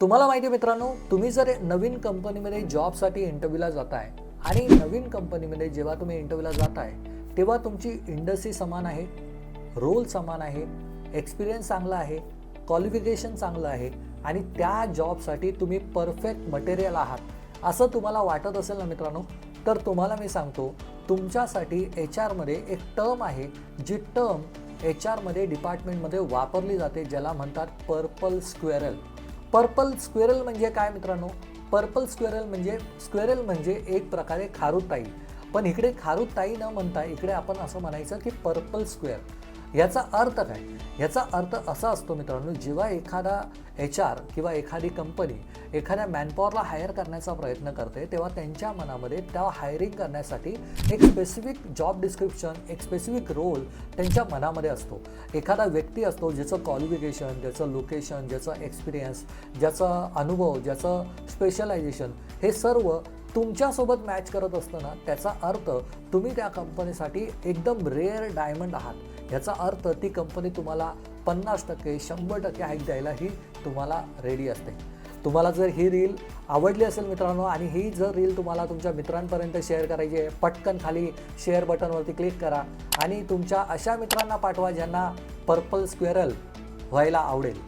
तुम्हाला माहिती आहे मित्रांनो तुम्ही जर नवीन कंपनीमध्ये जॉबसाठी इंटरव्ह्यूला जाताय आणि नवीन कंपनीमध्ये जेव्हा तुम्ही इंटरव्ह्यूला जाताय तेव्हा तुमची इंडस्ट्री समान आहे रोल समान आहे एक्सपिरियन्स चांगला आहे क्वालिफिकेशन चांगलं आहे आणि त्या जॉबसाठी तुम्ही परफेक्ट मटेरियल आहात. असं तुम्हाला वाटत असेल ना मित्रांनो तर तुम्हाला मी सांगतो तुमच्यासाठी एच आरमध्ये एक टर्म आहे जी टर्म एच आरमध्ये डिपार्टमेंटमध्ये वापरली जाते ज्याला म्हणतात पर्पल स्क्वेरल पर्पल स्क्वेरल म्हणजे काय मित्रांनो? पर्पल स्क्वेरल म्हणजे स्क्वेरल म्हणजे एक प्रकारे खारुताई. पण इकडे खारुताई न म्हणता इकडे आपण असं म्हणायचं की पर्पल स्क्वेअर. याचा अर्थ काय? याचा अर्थ असा असतो मित्रांनो जेव्हा एखादा एच आर किंवा एखादी कंपनी एखाद्या मॅनपॉवरला हायर करण्याचा प्रयत्न करते तेव्हा त्यांच्या मनामध्ये त्या हायरिंग करण्यासाठी एक स्पेसिफिक जॉब डिस्क्रिप्शन एक स्पेसिफिक रोल त्यांच्या मनामध्ये असतो. एखादा व्यक्ती असतो ज्याचं क्वालिफिकेशन ज्याचं लोकेशन ज्याचं एक्सपिरियन्स ज्याचा अनुभव ज्याचं स्पेशलायझेशन हे सर्व तुमच्यासोबत मॅच करत असतं ना त्याचा अर्थ तुम्ही त्या कंपनीसाठी एकदम रेअर डायमंड आहात. याचा अर्थ ती कंपनी तुम्हाला पन्नास टक्के शंभर टक्के हाईक द्यायलाही तुम्हाला रेडी असते. तुम्हाला जर ही रील आवडली असेल मित्रांनो आणि ही जर रील तुम्हाला तुमच्या मित्रांपर्यंत शेअर करायची आहे पटकन खाली शेअर बटनवरती क्लिक करा आणि तुमच्या अशा मित्रांना पाठवा ज्यांना पर्पल स्क्वेरल व्हायला आवडेल.